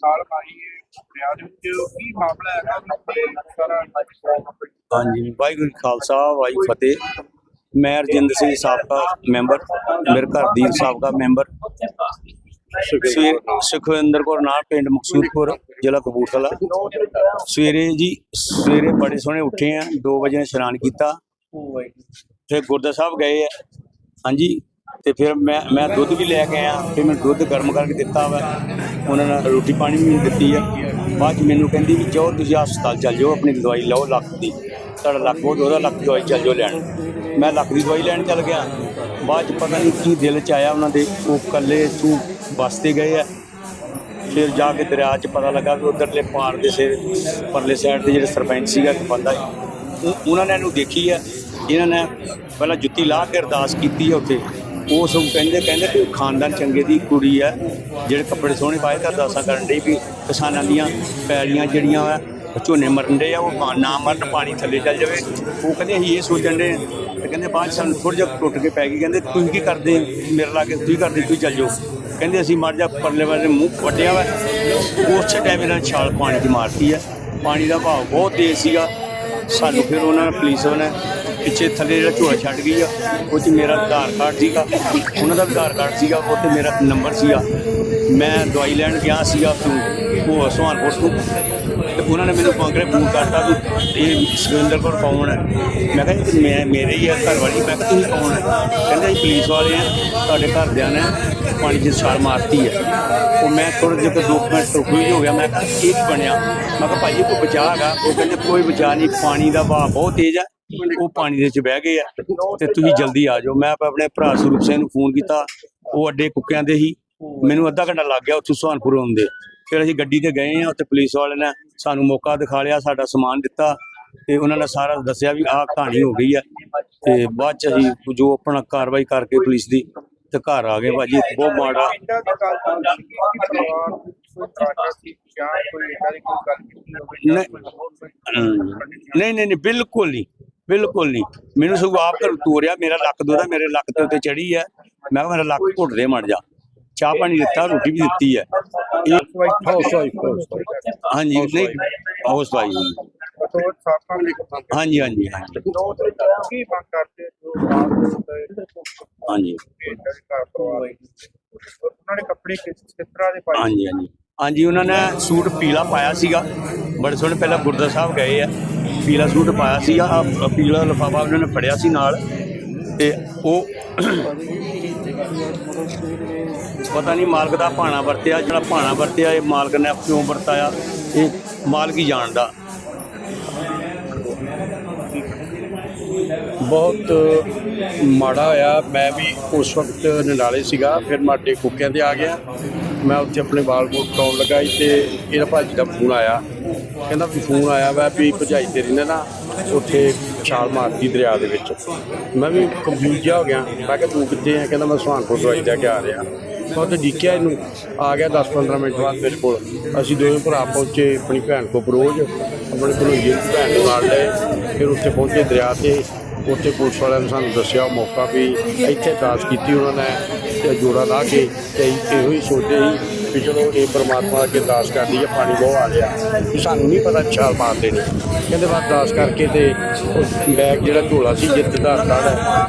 ਸਾਲ ਮਾਰੀ ਹੈ ਦਰਿਆ ਦੇ ਵਿੱਚ ਕੀ ਮਾਮਲਾ ਹੈਗਾ ਤੇ? ਸਾਰਾ ਹਾਂਜੀ ਵਾਹਿਗੁਰੂ ਖਾਲਸਾ ਵਾਹਿਗੁਰੂ ਫਤਿਹ। ਮੈਂ ਰਜਿੰਦਰ ਸਿੰਘ ਸਾਬਕਾ ਮੈਂਬਰ ਮੇਰੇ ਘਰ ਦੀ ਸਾਬਕਾ ਮੈਂਬਰ। ਸੁਖਵਿੰਦਰ ਕੌਰ ਨਾਲ ਪਿੰਡ ਮਕਸੂਦਪੁਰ ਜ਼ਿਲ੍ਹਾ ਕਪੂਰਥਲਾ। ਸਵੇਰੇ ਜੀ ਸਵੇਰੇ ਬੜੇ ਸੋਹਣੇ ਉੱਠੇ ਆ 2 ਵਜੇ ਇਸ਼ਨਾਨ ਕੀਤਾ। ਫਿਰ ਗੁਰਦਾ ਸਾਹਿਬ ਗਏ ਆ। ਹਾਂਜੀ ਤੇ ਫਿਰ ਮੈਂ ਮੈਂ ਦੁੱਧ ਵੀ ਲੈ ਕੇ ਆਇਆ, ਫਿਰ ਮੈਂ ਦੁੱਧ ਗਰਮ ਕਰਕੇ ਦਿੱਤਾ ਵਾ। ਉਹਨਾਂ ਨੇ ਰੋਟੀ ਪਾਣੀ ਵੀ ਮੈਨੂੰ ਦਿੱਤੀ ਆ। ਬਾਅਦ ਚ ਮੈਨੂੰ ਕਹਿੰਦੀ ਵੀ ਜਾਓ, ਤੁਸੀਂ ਹਸਪਤਾਲ ਚੱਲ ਜਾਓ, ਆਪਣੀ ਦਵਾਈ ਲਓ ਲੱਖ ਦੀ। ਤੁਹਾਡਾ ਲੱਖ ਬਹੁਤ ਉਹਦਾ ਲੱਖ ਦੀ ਦਵਾਈ ਚੱਲ ਜਾਓ ਲੈਣ। ਮੈਂ ਲੱਖ ਦੀ ਦਵਾਈ ਲੈਣ ਚੱਲ ਗਿਆ। ਬਾਅਦ ਚ ਪਤਾ ਨਹੀਂ ਕੀ ਦਿਲ ਚ ਆਇਆ ਉਹਨਾਂ ਦੇ, ਉਹ ਕੱਲੇ ਤੂੰ ਬੱਸ ਤੇ ਗਏ ਆ। ਫਿਰ ਜਾ ਕੇ ਦਰਿਆ 'ਚ ਪਤਾ ਲੱਗਾ ਵੀ ਉਧਰਲੇ ਪਾਰ ਦੇ ਸਿਰ, ਪਰਲੇ ਸਾਈਡ ਤੇ ਜਿਹੜੇ ਸਰਪੰਚ ਸੀਗਾ ਇੱਕ ਬੰਦਾ ਉਹ- ਉਹਨਾਂ ਨੇ ਇਹਨੂੰ ਦੇਖੀ ਆ। ਇਹਨਾਂ ਨੇ ਪਹਿਲਾਂ ਜੁੱਤੀ ਲਾ ਕੇ ਅਰਦਾਸ ਕੀਤੀ ਆ ਉੱਥੇ। ਉਹ ਸਭ ਕਹਿੰਦੇ ਕਹਿੰਦੇ ਕਿ ਖਾਨਦਾਨ ਚੰਗੇ ਦੀ ਕੁੜੀ ਆ, ਜਿਹੜੇ ਕੱਪੜੇ ਸੋਹਣੇ ਪਾਏ, ਤਾਂ ਅਰਦਾਸਾਂ ਕਰਨ ਡਈ ਵੀ ਕਿਸਾਨਾਂ ਦੀਆਂ ਪੈਲੀਆਂ ਜਿਹੜੀਆਂ ਆ ਝੋਨੇ ਮਰਨ ਦੇ ਆ, ਉਹ ਨਾ ਮਰਨ, ਪਾਣੀ ਥੱਲੇ ਚੱਲ ਜਾਵੇ। ਉਹ ਕਹਿੰਦੇ, ਅਸੀਂ ਇਹ ਸੋਚਣ ਦੇ ਤੇ ਕਹਿੰਦੇ ਬਾਅਦ 'ਚ ਸਾਨੂੰ ਥੋੜਾ ਜਿਹਾ ਟੁੱਟ ਕੇ ਪੈ ਗਈ, ਕਹਿੰਦੇ ਤੁਸੀਂ ਕੀ ਕਰਦੇ ਮੇਰੇ ਲਾਗੇ ਤੁਸੀਂ ਕਰਦੇ, ਤੁਸੀਂ ਚੱਲ ਜਾਓ। ਕਹਿੰਦੇ, ਅਸੀਂ ਮਰ ਜਾ ਪਰਲੇ ਵਾਲੇ ਮੂੰਹ ਵੱਡਿਆ ਵਾ, ਉਸੇ ਟਾਈਮ ਇਹਨਾਂ ਛਾਲ ਪਾਣੀ 'ਚ ਮਾਰਤੀ ਆ। ਪਾਣੀ ਦਾ ਭਾਵ ਬਹੁਤ ਤੇਜ਼ ਸੀਗਾ। ਸਾਨੂੰ ਫਿਰ ਉਹਨਾਂ ਨੇ, ਪੁਲਿਸ ਨੇ ਪਿੱਛੇ ਥੱਲੇ ਜਿਹੜਾ ਝੋਲਾ ਛੱਡ ਗਈ ਆ, ਉਹ 'ਚ ਮੇਰਾ ਆਧਾਰ ਕਾਰਡ ਸੀਗਾ। ਉਹਨਾਂ ਦਾ ਵੀ ਆਧਾਰ ਕਾਰਡ ਸੀਗਾ, ਉਹ ਤੇ ਮੇਰਾ ਨੰਬਰ ਸੀਗਾ। ਮੈਂ ਦਵਾਈ ਲੈਣ ਗਿਆ ਸੀਗਾ ਤੂੰ ਉਹ ਸੁਹਾਨਪੁਰ ਤੋਂ। ਤੇ ਉਹਨਾਂ ਨੇ ਮੈਨੂੰ ਪੰਗਰੇ ਫੋਨ ਕਰਤਾ ਵੀ ਇਹ ਸੁਰਿੰਦਰ ਕੌਰ ਕੌਣ ਹੈ? ਮੈਂ ਕਿਹਾ ਜੀ ਮੈਂ, ਮੇਰੇ ਹੀ ਆ, ਘਰ ਵਾਲੀ। ਮੈਂ ਕਿਹਾ ਤੁਸੀਂ ਕੌਣ ਹੈ? ਕਹਿੰਦਾ ਜੀ ਪੁਲਿਸ ਵਾਲੇ ਆ, ਤੁਹਾਡੇ ਘਰਦਿਆਂ ਨੇ ਪਾਣੀ 'ਚ ਛਾਲ ਮਾਰਤੀ ਹੈ। ਉਹ ਮੈਂ ਥੋੜੇ ਜਿਹਾ ਦੋ ਮਿੰਟ ਰੁਕ ਹੋ ਗਿਆ। ਮੈਂ ਕਿਹਾ ਕੀ ਬਣਿਆ? ਮੈਂ ਕਿਹਾ ਭਾਜੀ ਕੋਈ ਬਚਾਅ ਹੈਗਾ। ਉਹ ਕਹਿੰਦੇ ਕੋਈ ਬਚਾਅ ਨਹੀਂ, ਪਾਣੀ ਦਾ ਵਹਾਅ ਬਹੁਤ ਤੇਜ਼ ਹੈ। ਉਹ ਪਾਣੀ ਦੇ ਵਿੱਚ ਬਹਿ ਗਏ ਆ ਤੇ ਤੁਸੀਂ ਜਲਦੀ ਆ ਜਾਓ। ਮੈਂ ਆਪਣੇ ਭਰਾ ਸਰੂਪ ਸਿੰਘ ਨੂੰ ਫੋਨ ਕੀਤਾ। ਉਹ ਅੱਡੇ ਕੁੱਕਿਆਂ ਦੇ ਹੀ। ਮੈਨੂੰ ਅੱਧਾ ਘੰਟਾ ਲੱਗ ਗਿਆ ਉੱਥੋਂ ਸੁਹਾਨਪੁਰ ਆਉਂਦੇ ਫਿਰ ਅਸੀਂ ਗੱਡੀ ਤੇ ਗਏ ਆ ਉੱਥੇ ਪੁਲਿਸ ਵਾਲੇ ਨੇ ਸਾਨੂੰ ਮੌਕਾ ਦਿਖਾ ਲਿਆ ਸਾਡਾ ਸਮਾਨ ਦਿੱਤਾ ਤੇ ਉਹਨਾਂ ਨੇ ਸਾਰਾ ਦੱਸਿਆ ਵੀ ਆਹ ਕਹਾਣੀ ਹੋ ਗਈ ਹੈ ਤੇ ਬਾਅਦ ਚ ਅਸੀਂ ਜੋ ਆਪਣਾ ਕਾਰਵਾਈ ਕਰਕੇ ਪੁਲਿਸ ਦੀ ਤੇ ਘਰ ਆ ਗਏ ਭਾਜੀ ਬਹੁਤ ਮਾੜਾ ਨਹੀਂ ਨਹੀਂ ਬਿਲਕੁਲ ਨਹੀਂ। ਬਿਲਕੁਲ ਨਹੀਂ। ਮੈਨੂੰ ਸਗੋਂ ਆਪ ਘਰ ਤੋਰਿਆ, ਮੇਰਾ ਲੱਕ ਦੋਦਾ ਮੇਰੇ ਲੱਕ ਤੇ ਉੱਤੇ ਚੜੀ ਹੈ ਮੈਂ ਕਿਹਾ, ਮੇਰਾ ਲੱਕ ਘੁੱਟ ਦੇ ਮੜ ਜਾ ਚਾਹ ਪਾਣੀ ਦਿੱਤਾ, ਰੋਟੀ ਵੀ ਦਿੱਤੀ ਹੈ ਹਾਂਜੀ, ਨਹੀਂ ਹਾਊਸ ਵਾਈਫ ਹਾਂਜੀ ਹਾਂਜੀ ਹਾਂਜੀ। ਹਾਂਜੀ। ਉਹਨਾਂ ਨੇ ਕੱਪੜੇ ਕਿਸ ਤਰ੍ਹਾਂ ਦੇ ਪਾਏ ਹਾਂਜੀ ਹਾਂਜੀ। ਹਾਂਜੀ, ਉਹਨਾਂ ਨੇ ਸੂਟ ਪੀਲਾ ਪਾਇਆ ਸੀਗਾ। ਬੜੇ ਸੋਹਣੇ ਪਹਿਲਾਂ ਗੁਰਦਾ ਸਾਹਿਬ ਗਏ ਆ। ਪੀਲਾ ਸੂਟ ਪਾਇਆ ਸੀਗਾ, ਆਹ ਪੀਲਾ ਲਿਫਾਫਾ ਉਹਨਾਂ ਨੇ ਫੜਿਆ ਸੀ ਨਾਲ, ਤੇ ਉਹ ਪਤਾ ਨਹੀਂ ਮਾਲਕ ਦਾ ਭਾਣਾ ਵਰਤਿਆ, ਜਿਹੜਾ ਭਾਣਾ ਵਰਤਿਆ, ਇਹ ਮਾਲਕ ਨੇ ਕਿਉਂ ਵਰਤਾਇਆ, ਇਹ ਮਾਲਕ ਹੀ ਜਾਣਦਾ। ਬਹੁਤ ਮਾੜਾ ਹੋਇਆ, ਮੈਂ ਵੀ ਉਸ ਵਕਤ ਨਨਾਲੇ ਸੀਗਾ, ਫਿਰ ਮਾਡੇ ਅੱਡੇ ਕੁੱਕਿਆਂ ਤੇ ਆ ਗਿਆ, ਮੈਂ ਉੱਥੇ ਆਪਣੇ ਬਾਲ ਬੂਟ ਕਰਾਉਣ ਲੱਗਾ ਸੀ ਤੇ ਇਹਦਾ ਭਾਜੀ ਦਾ ਫੋਨ ਆਇਆ। ਕਹਿੰਦਾ ਵੀ ਫੋਨ ਆਇਆ ਵਾ ਵੀ ਭਜਾਈ ਤੇਰੀ ਨੇ ਨਾ ਉੱਥੇ ਛਾਲ ਮਾਰਤੀ ਦਰਿਆ ਦੇ ਵਿੱਚ। ਮੈਂ ਵੀ ਕੰਫਿਊਜ਼ ਜਿਹਾ ਹੋ ਗਿਆ। ਮੈਂ ਕਿਹਾ ਤੂੰ ਕਿੱਥੇ ਆ? ਕਹਿੰਦਾ ਮੈਂ ਸੁਹਾਨਪੁਰ ਦਵਾਈ ਲੈ ਕੇ ਆ ਰਿਹਾ। ਮੈਂ ਉੱਥੇ ਡਿੱਕਿਆ ਇਹਨੂੰ। ਆ ਗਿਆ 10-15 ਮਿੰਟ ਬਾਅਦ ਮੇਰੇ ਕੋਲ। ਅਸੀਂ ਦੋਵੇਂ ਭਰਾ ਪਹੁੰਚੇ ਆਪਣੀ ਭੈਣ ਕੋਲ ਬਰੋਜ ਆਪਣੇ ਭਣੋਈਏ ਦੀ ਭੈਣ ਨੂੰ ਨਾਲ ਲਏ ਫਿਰ ਉੱਥੇ ਪਹੁੰਚੇ ਦਰਿਆ ਤੇ। ਉੱਥੇ ਪੁਲਿਸ ਵਾਲਿਆਂ ਨੇ ਸਾਨੂੰ ਦੱਸਿਆ ਮੌਕਾ ਵੀ ਇੱਥੇ ਦਾਸ ਕੀਤੀ ਉਹਨਾਂ ਨੇ ਤੇ ਜੋੜਾ ਲਾ ਕੇ ਤੇ ਇਹੋ ਹੀ ਸੋਚਦੇ ਸੀ ਵੀ ਚਲੋ ਇਹ ਪਰਮਾਤਮਾ ਅੱਗੇ ਦਾਸ ਕਰਦੀ ਹੈ, ਪਾਣੀ ਬਹੁਤ ਆ ਰਿਹਾ। ਵੀ ਸਾਨੂੰ ਨਹੀਂ ਪਤਾ ਛਾਲ ਮਾਰ ਦੇਣੀ ਕਹਿੰਦੇ ਬਾਅਦ ਦਾਸ ਕਰਕੇ ਤੇ ਉਹ ਬੈਗ ਜਿਹੜਾ ਝੋਲਾ ਸੀ, ਜਿੱਤ ਦਾ ਕਾਰਡ ਹੈ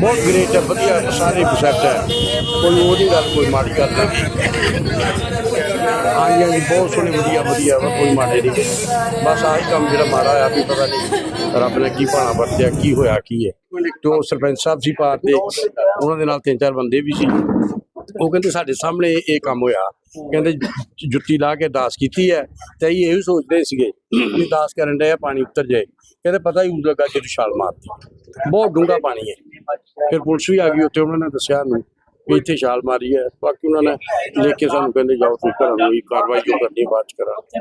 ਬਹੁਤ ਗ੍ਰੇਟ ਹੈ, ਵਧੀਆ ਸਾਰੇ ਪ੍ਰੋਸੈਸ ਹੈ। ਕੋਈ ਉਹ ਗੱਲ ਕੋਈ ਮਾੜੀ ਗੱਲ ਨਹੀਂ। ਹਾਂਜੀ ਹਾਂਜੀ ਬਹੁਤ ਸੋਹਣੇ, ਵਧੀਆ ਵਧੀਆ ਵਾ, ਕੋਈ ਮਾੜੇ ਨਹੀਂ। ਬਸ ਆਹੀ ਕੰਮ ਜਿਹੜਾ ਮਾੜਾ ਹੋਇਆ, ਵੀ ਪਤਾ ਨਹੀਂ ਰੱਬ ਨੇ ਕੀ ਭਾਣਾ ਵਰਤਿਆ, ਕੀ ਹੋਇਆ, ਕੀ ਹੈ। ਜੋ ਸਰਪੰਚ ਸਾਹਿਬ ਸੀ ਪਾਰ ਦੇ, ਉਹਨਾਂ ਦੇ ਨਾਲ ਤਿੰਨ ਚਾਰ ਬੰਦੇ ਵੀ ਸੀ। ਉਹ ਕਹਿੰਦੇ ਸਾਡੇ ਸਾਹਮਣੇ ਇਹ ਕੰਮ ਹੋਇਆ। ਕਹਿੰਦੇ ਜੁੱਤੀ ਲਾ ਕੇ ਦਾਸ ਕੀਤੀ ਹੈ ਤੇ ਅਸੀਂ ਇਹੋ ਸੋਚਦੇ ਸੀਗੇ ਵੀ ਦਾਸ ਕਰਨ ਡਿਆ ਪਾਣੀ ਉੱਤਰ ਜਾਏ। ਕਹਿੰਦੇ ਪਤਾ ਹੀ ਉਦੋਂ ਲੱਗਾ ਜਦੋਂ ਛਾਲ ਮਾਰਤੀ। ਬਹੁਤ ਡੂੰਘਾ ਪਾਣੀ ਹੈ। ਫਿਰ ਪੁਲਿਸ ਵੀ ਆ ਗਈ ਉੱਥੇ, ਉਹਨਾਂ ਨੇ ਦੱਸਿਆ ਨੂੰ ਵੀ ਇੱਥੇ ਛਾਲ ਮਾਰੀ ਹੈ। ਬਾਕੀ ਉਹਨਾਂ ਨੇ ਲਿਖ ਕੇ ਸਾਨੂੰ ਕਹਿੰਦੇ, ਜਾਓ ਤੁਸੀਂ ਘਰਾਂ ਨੂੰ ਇਹ ਕਾਰਵਾਈ ਜੋ ਕਰਨੀ ਹੈ, ਬਾਅਦ ਚ ਕਰਾਂਗੇ।